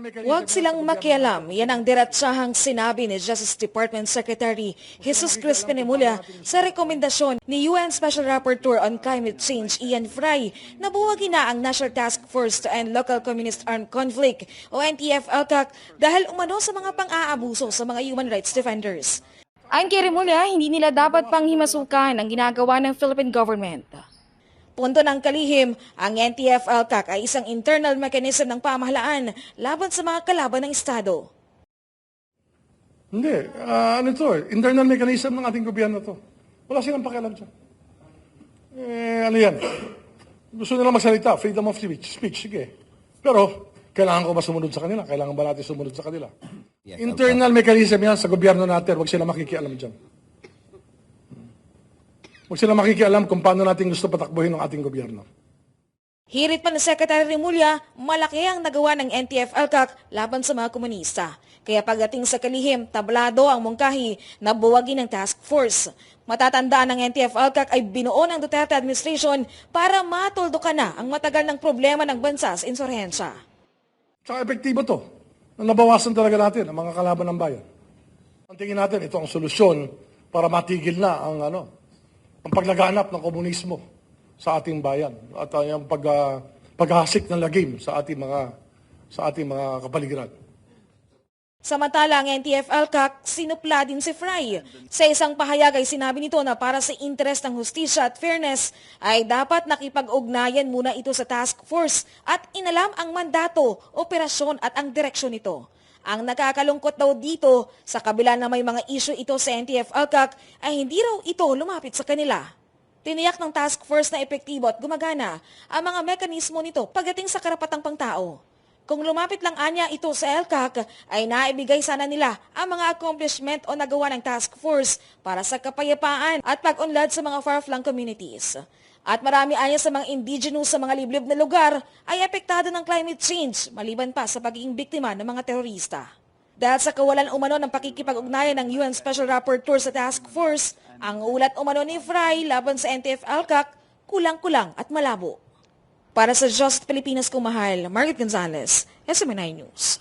Huwag silang makialam. Yan ang diretsahang sinabi ni Justice Department Secretary Jesus Crispin Emula sa rekomendasyon ni UN Special Rapporteur on Climate Change Ian Fry na buwagin na ang National Task Force to End Local Communist Armed Conflict o NTF-ELCAC dahil umano sa mga pang-aabuso sa mga human rights defenders. Ayon kay Remulla, hindi nila dapat pang himasukan ang ginagawa ng Philippine government. Punto ng kalihim, ang NTF-ELCAC ay isang internal mechanism ng pamahalaan laban sa mga kalaban ng Estado. Hindi. Ah, ano to? eh, Internal mechanism ng ating gobyerno to. Wala silang pakialam dyan. Eh, ano yan? Gusto nila magsalita, freedom of speech. Speech, sige. Pero, kailangan ko ba sumunod sa kanila? Kailangan ba natin sumunod sa kanila? Internal mechanism yan sa gobyerno natin. Huwag sila makikialam dyan. Huwag sila makikialam kung paano natin gusto patakbuhin ng ating gobyerno. Hirit pa ni Secretary Remulla, malaki ang nagawa ng NTF-ELCAC laban sa mga komunista. Kaya pagdating sa kalihim, tablado ang mungkahi na buwagin ng task force. Matatandaan ng NTF-ELCAC ay binuo ng Duterte administration para matuldukan na ang matagal ng problema ng bansa sa insurhensya. Tsaka epektibo to. Na nabawasan talaga natin ang mga kalaban ng bayan. Ang tingin natin, ito ang solusyon para matigil na ang ano, ang paglaganap ng komunismo sa ating bayan at uh, yung pag, ah, paghasik ng lagim sa ating mga sa ating mga kapaligiran. Samantala, ang NTF-ELCAC sinupla din si Fry. Sa isang pahayag ay sinabi nito na para sa interes ng hustisya at fairness ay dapat nakipag-ugnayan muna ito sa task force at inalam ang mandato, operasyon at ang direksyon nito. Ang nakakalungkot daw dito, sa kabila na may mga issue ito sa NTF-ELCAC, ay hindi raw ito lumapit sa kanila. Tiniyak ng task force na epektibo at gumagana ang mga mekanismo nito pagdating sa karapatang pangtao. Kung lumapit lang anya ito sa LCAC, ay naibigay sana nila ang mga accomplishment o nagawa ng task force para sa kapayapaan at pag-unlad sa mga far-flung communities. At marami anya sa mga indigenous sa mga liblib na lugar ay apektado ng climate change maliban pa sa pagiging biktima ng mga terorista. Dahil sa kawalan umano ng pakikipag-ugnayan ng UN Special Rapporteur sa task force, ang ulat umano ni Fry laban sa NTF-ALCAC kulang-kulang at malabo. Para sa Just Pilipinas Kumahal, Margaret Gonzalez, SMNI News.